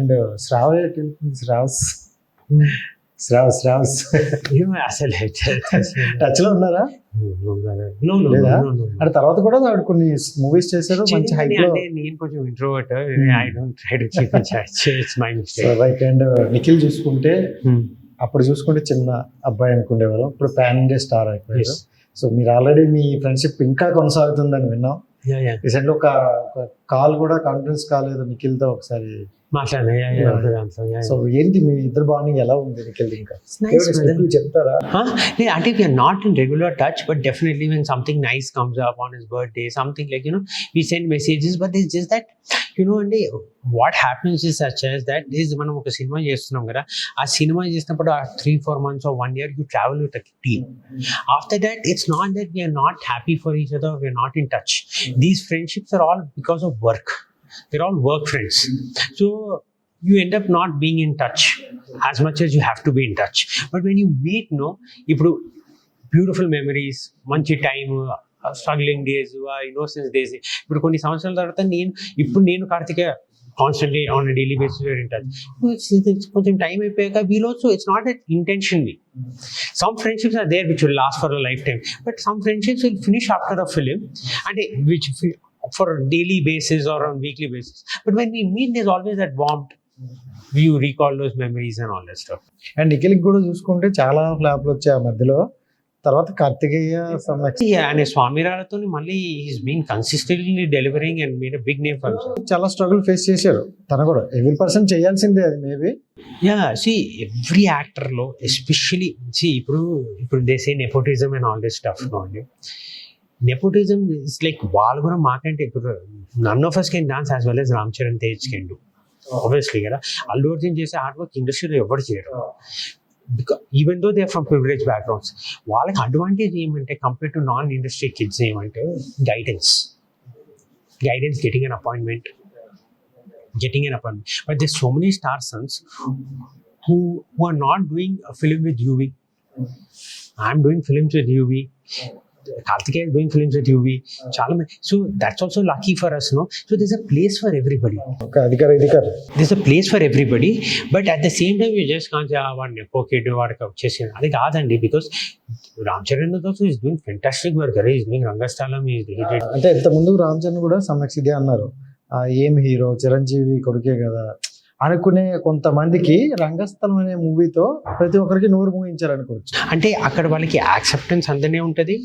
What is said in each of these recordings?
And శ్రావ్ శ్రావ్స్. శ్రావ్ శ్రావ్స్. ఏమో అసలు టచ్లో ఉన్నారా? లేదా? అంటే తర్వాత కూడా ఆవిడ కొన్ని మూవీస్ చేశారు మంచి అంటే నేను కొంచెం introvert I don't try to it's my mistake right and Nikhil చూసుకుంటే అప్పుడు చూసుకుంటే చిన్న అబ్బాయి అనుకునేవారు. ఇప్పుడు పాన్ ఇండియా స్టార్ అయిపోయారు. సో మీరు ఆల్రెడీ మీ ఫ్రెండ్షిప్ ఇంకా కొనసాగుతుందని విన్నాం. రీసెంట్ ఒక కాల్ కూడా కాన్ఫరెన్స్ కాల్ ఏదో నిఖిల్తో ఒకసారి సో ఏంటి మీ ఇద్దరు బాండింగ్ ఎలా ఉంది నిఖిల్ ఇంకా? ఏమైనా స్టెప్పులు చెప్తారా? అంటే we're not in regular touch but definitely when something nice comes up on his birthday something like you know we send messages but is just that you know అండి what happiness is such as that is మనం ఒక సినిమా చేస్తున్నాం కదా ఆ సినిమా చేసినప్పుడు ఆ three four months one year you travel with team after that it's not that we're not happy for each other we're not in touch these friendships are all because of work they're all work friends. So you end up not being in touch as much as you have to be in touch. But when you meet no ఇప్పుడు beautiful memories మంచి time struggling days innocence days ఇప్పుడు కొన్ని సంవత్సరాల తర్వాత నేను ఇప్పుడు నేను Karthika constantly on daily basis in touch కొంచెం టైం అయిపోయాక we'll also it's not at intentionally some friendships are there which will last for a lifetime but some friendships will finish after a film అంటే which for a daily basis or on weekly basis. But when we meet, there's always that warmth. You recall those memories and all that stuff. And Nikhil కూడా చూసుకుంటే చాలా ఫ్లాప్లు వచ్చాయి ఆ మధ్యలో తర్వాత Karthikeya Swami Radhato మళ్ళీ consistently delivering and made a big name for himself. చాలా స్ట్రగుల్ ఫేస్ చేశారు తను కూడా ఎవ్రీ పర్సన్ చేయాల్సిందే అది maybe Yeah, see, every actor లో ఎస్పెషలీ see ఇప్పుడు ఇప్పుడు they say nepotism and all this stuff అండి నెపోటిజం ఇస్ లైక్ వాళ్ళు కూడా మాకంటే ఇప్పుడు none of us can dance as well as Ram Charan Tej can do obviously కదా. అల్లు అర్జున్ చేసే హార్డ్ వర్క్ ఇండస్ట్రీలో ఎవరు చేయరు even though they from privilege backgrounds వాళ్ళకి అడ్వాంటేజ్ ఏమంటే compare to non industry kids ఏమంటే guidance guidance getting an appointment getting an appointment but they so many star sons who who are not doing film with UV I'm doing films with UV Karthikeya doing films with UV చాలా so that's also lucky for us no so this a place for everybody అధికార అధికార. This a place for everybody but at the same time you just can వాడిని పోకెడ్ వాడికి వచ్చేసి అది కాదండి because Ram Charan దోసు is doing fantastic work అరే is doing Rangasthalam is అంటే ఇంత ముందు రామ్ చరణ్ కూడా సమక్షిదే అన్నారు. ఏం హీరో చిరంజీవి కొడుకే కదా. అనుకునే కొంతమందికి రంగస్థలం అనే మూవీతో ప్రతి ఒక్కరికి నోరు మూయించారు అనుకోవచ్చు అంటే అక్కడ వాళ్ళకి యాక్సెప్టెన్స్ అంతనే ఉంటుంది.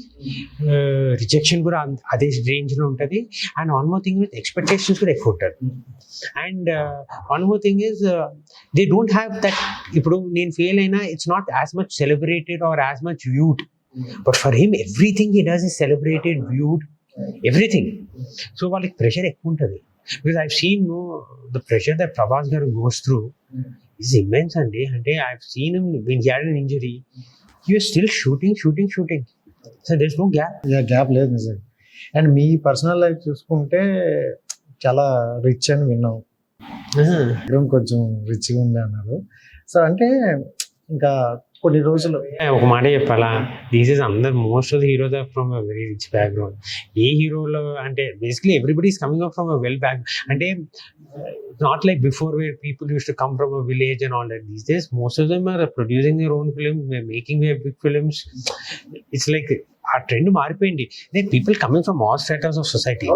రిజెక్షన్ కూడా అదే రేంజ్లో ఉంటుంది. And one more thing with expectations కూడా ఎక్కువ ఉంటుంది and one more thing is they don't have that ఇప్పుడు నేను ఫెయిల్ అయినా it's not as much celebrated or as much viewed but for him everything he does is celebrated viewed everything so వాళ్ళకి pressure ఎక్కువ ఉంటుంది. Because I seen know the pressure that Prabhas garu goes through is immense అండి అంటే I seen when had an injury you still shooting shooting shooting so there's no gap gap లేదు నిజంగా. And me personal life చూసుకుంటే చాలా rich అని విన్నాం. Background కొంచెం రిచ్గా ఉంది అన్నారు. సో అంటే ఇంకా కొన్ని రోజులు. ఒక మాట చెప్పాలా? దీస్ ఇస్ అందరు most of the heroes are from a very rich background ఏ హీరోలో అంటే basically everybody is coming from a well back అంటే not like before where people use to come from a village and all that these days most of them are producing their own film making they big films it's like a trend మారిపోయింది. They people coming from all status of society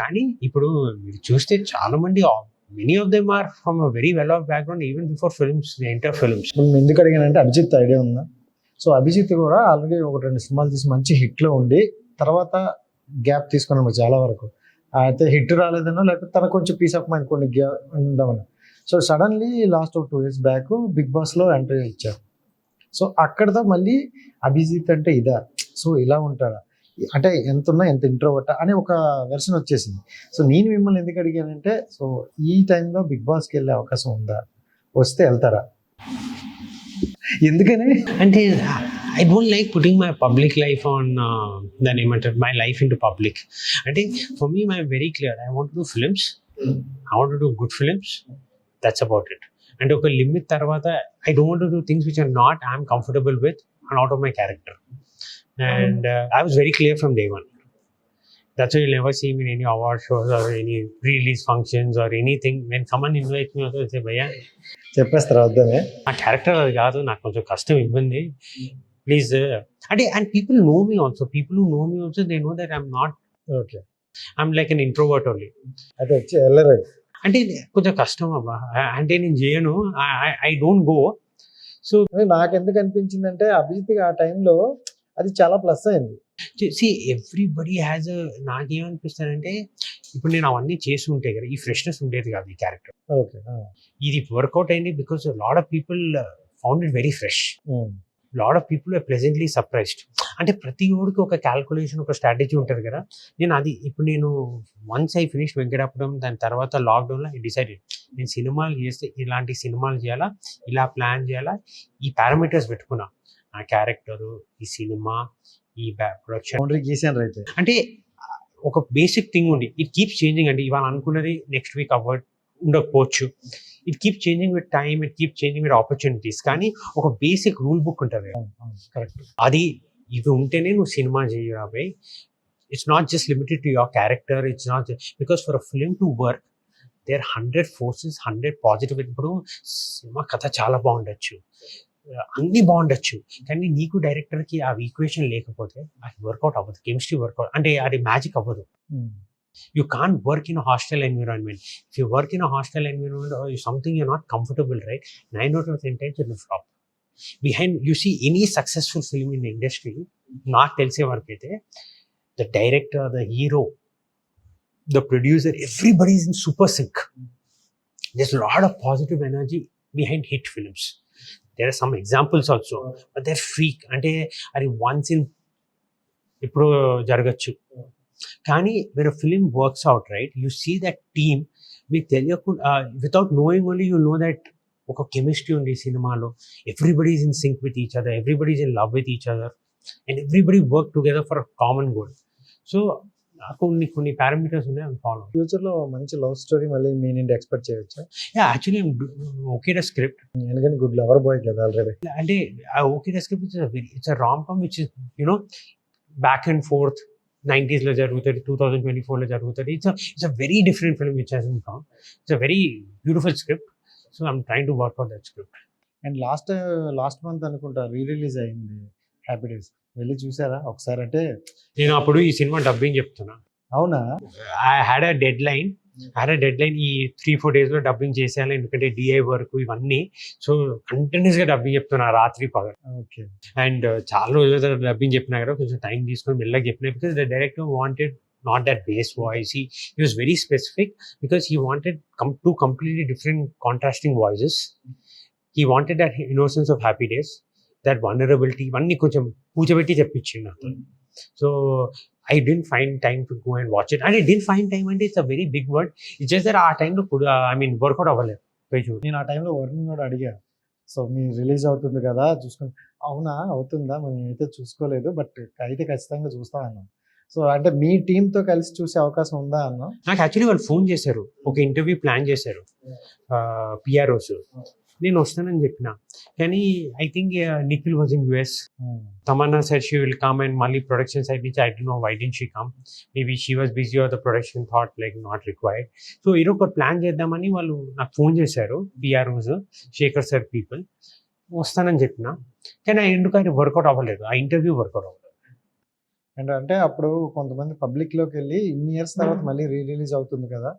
కానీ ఇప్పుడు మీరు చూస్తే చాలా మంది many of them are from a very well off background even before films enter films నేను ఎందుకు అడిగానంటే అభిజిత్ ఐడియా ఉందా? సో అభిజిత్ కూడా ఆల్రెడీ ఒక రెండు సినిమాలు తీసి మంచి హిట్లో ఉండి తర్వాత గ్యాప్ తీసుకున్నాను చాలా వరకు. అయితే హిట్ రాలేదన్నా లేకపోతే తనకు కొంచెం పీస్ ఆఫ్ మైండ్ కొన్ని గ్యాప్ ఉందామని. సో సడన్లీ లాస్ట్ ఒక టూ ఇయర్స్ బ్యాక్ బిగ్ బాస్లో ఎంటర్ ఇచ్చారు. సో అక్కడతో మళ్ళీ అభిజిత్ అంటే ఇదా? సో ఇలా ఉంటాడా? అంటే ఎంత ఉన్నా ఎంత ఇంట్రోవర్ట్ అనే ఒక వెర్షన్ వచ్చేసింది. సో నేను మిమ్మల్ని ఎందుకు అడిగానంటే సో ఈ టైంలో బిగ్ బాస్కి వెళ్ళే అవకాశం ఉందా? వస్తే వెళ్తారా? ఎందుకని? అంటే I don't like putting my public life on దాని ఏమంటారు? My life in to public అంటే for me my very clear I want do films I want do good films that's about it అంటే ఒక లిమిట్ తర్వాత I don't do things which are not I'm comfortable with and out of my character and I was very clear from day one That's why you'll never see me in any award shows or any pre-release functions or anything. When someone invites me, also I say, "Bhaiya, చెప్పేస్తారా? వద్దనే? నా character అది కాదు. నాకు కొంచెం కష్టం ఇబ్బంది. Please అంటే and people know me also people know me also they know that I'm not okay I'm like an introvert only అయితే వచ్చి వెళ్ళరు. అంటే కొంచెం కష్టం అబ్బా. అంటే నేను చేయను. ఐ డోంట్ గో సో అది నాకు ఎందుకు అనిపించింది అంటే అభిజిత్ ఆ టైంలో అది చాలా ప్లస్ అయింది. సి ఎవ్రీబడి హ్యాజ్ నాకేమనిపిస్తానంటే ఇప్పుడు నేను అవన్నీ చేసి ఉంటే కదా ఈ ఫ్రెష్నెస్ ఉండేది కాదు ఈ క్యారెక్టర్ ఓకే ఇది వర్కౌట్ అయింది because lot of people found it very fresh lot of people pleasantly surprised అంటే ప్రతి ఓడికి ఒక క్యాల్కులేషన్ ఒక స్ట్రాటజీ ఉంటుంది కదా. నేను అది ఇప్పుడు నేను వన్స్ ఐ ఫినిష్ వెంకటాపురం దాని తర్వాత లాక్డౌన్లో ఐ డిసైడెడ్ నేను సినిమాలు చేస్తే ఇలాంటి సినిమాలు చేయాలా? ఇలా ప్లాన్ చేయాలా? ఈ పారామీటర్స్ పెట్టుకున్నా. నా క్యారెక్టరు ఈ సినిమా ఈ ప్రొడక్షన్. బౌండరీ గీసాను అయితే అంటే ఒక బేసిక్ థింగ్ ఉంది. ఇట్ కీప్స్ చేంజింగ్ అండి ఇవాళ అనుకున్నది నెక్స్ట్ వీక్ అవ్వడ్ ఉండకపోవచ్చు. It keep changing with time it keep changing with opportunities కానీ ఒక బేసిక్ రూల్ బుక్ ఉంటుంది కరెక్ట్ అది ఇవి ఉంటేనే నువ్వు సినిమా చేయరాబోయ్ it's not just limited to your character it's not because for a film to work there hundred forces hundred positive ఇప్పుడు సినిమా కథ చాలా బాగుండొచ్చు. అన్ని బాగుండొచ్చు కానీ నీకు డైరెక్టర్కి ఆ ఈక్వేషన్ లేకపోతే అది వర్కౌట్ అవ్వదు కెమిస్ట్రీ వర్కౌట్ అంటే అది మ్యాజిక్ అవ్వదు hostile environment. If you work in a hostile environment or something you're not comfortable, right? Nine out of ten times it will flop. Behind you see any successful film in the industry, not తెలిసే వరకు అయితే director, the hero, the producer, everybody is in super sync. There's a lot of positive energy behind hit there are some examples also but but they're freak. అంటే అది once in ఇప్పుడు జరగచ్చు. కానీ మీరు film works out right you see that team మీకు తెలియకుండా without knowing only you know that ఒక chemistry ఉంది సినిమాలో. Everybody is in sync with each other everybody is in love with each other and everybody work together for common goal so కొన్ని కొన్ని parameters ఉన్నాయి అవి follow ఫ్యూచర్లో మంచి love story మళ్ళీ మీ నుండి ఎక్స్పెక్ట్ చేయొచ్చా? యాక్చువల్లీ ఓకే ద స్క్రిప్ట్ ఎందుకని గుడ్ లవర్ బాయ్ కదా ఆల్రెడీ అంటే okay the script it's rom com which is you know back and forth నైంటీస్లో జరుగుతుంది టూ థౌజండ్ ట్వంటీ ఫోర్లో జరుగుతుంది. It's it's a very different film which he's come it's a very beautiful script so I'm trying to work out that script and last last month అనుకుంటా rerelease అయింది Happy Days వెళ్ళి చూసారా? ఒకసారి అంటే నేను అప్పుడు ఈ సినిమా డబ్బింగ్ చెప్తున్నా. అవునా? I had a deadline had a deadline ఈ త్రీ ఫోర్ డేస్లో డబ్బింగ్ చేసేయాలి. ఎందుకంటే డిఐ వర్క్ ఇవన్నీ. సో కంటిన్యూస్గా డబ్బింగ్ చెప్తున్నా రాత్రి పగలు ఓకే. అండ్ చాలా రోజుల డబ్బింగ్ చెప్పినా కదా కొంచెం టైం తీసుకొని మెల్లగా చెప్పినా. Because the director wanted not that base voice he he was very specific because he wanted come to completely different contrasting voices he wanted that innocence of Happy Days that vulnerability ఇవన్నీ కొంచెం కూర్చోబెట్టి చెప్పించింది నాతో. So I didn't find time to go and watch it and I didn't find time అంటే it's a very big word it's just ఆ టైంలో I mean work out అవ్వలేదు. నేను ఆ టైంలో వర్ణింగ్ కూడా అడిగా. సో మీ రిలీజ్ అవుతుంది కదా చూసుకుని అవునా? అవుతుందా? మేమైతే చూసుకోలేదు బట్ అయితే ఖచ్చితంగా చూస్తాం అన్నాం సో అంటే మీ team తో కలిసి చూసే అవకాశం ఉందా అన్న నాకు యాక్చువల్లీ వాళ్ళు ఫోన్ చేశారు. ఒక ఇంటర్వ్యూ ప్లాన్ చేశారు. పిఆర్ఓస్ నేను వస్తానని చెప్పిన. కానీ I think Nikhil was in US Tamannaah sir she will come and మళ్ళీ ప్రొడక్షన్ సైడ్ నుంచి I don't know why didn't she come maybe she was busy or the production thought like not required so ఈరోజు ఒక plan చేద్దామని వాళ్ళు నాకు phone చేశారు PROs Shekhar sir people వస్తానని చెప్పిన. కానీ ఆ ఎందుకు ఆయన వర్కౌట్ అవ్వలేదు? ఆ ఇంటర్వ్యూ వర్కౌట్ అవ్వలేదు. అండ్ అంటే అప్పుడు కొంతమంది పబ్లిక్లోకి వెళ్ళి ఇన్ని ఇయర్స్ తర్వాత మళ్ళీ రీ రిలీజ్ అవుతుంది కదా.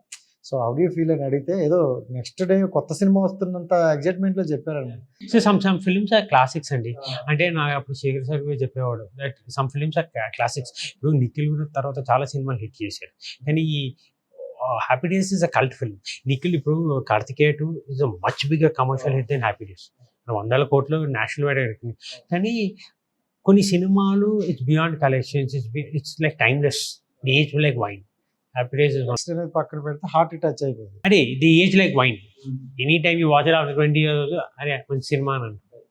సో హౌ డూ ఫీల్ అని అడిగితే ఏదో నెక్స్ట్ డే కొత్త సినిమా వస్తున్నంత ఎగ్జైట్మెంట్లో చెప్పారండి so some some films are classics అండి. అంటే నా అప్పుడు శేఖర్ సార్ కూడా చెప్పేవాడు that some films are classics ఇప్పుడు నిఖిల్ కూడా తర్వాత చాలా సినిమాలు హిట్ చేశారు కానీ ఈ Happy Days is a cult film Nikhil ఇప్పుడు Karthikeya two is a much bigger commercial hit than Happy Days వందల కోట్లు నేషనల్ వైడ్ అవుతుంది కానీ కొన్ని సినిమాలు it's beyond collections it's it's like timeless age like wine Happy Days is next అనేది పక్కన పెడితే హార్ట్ టచ్ అయిపోయింది. అదే the age like wine any time you watch after twenty years అరే మంచి సినిమా అని అంటారు.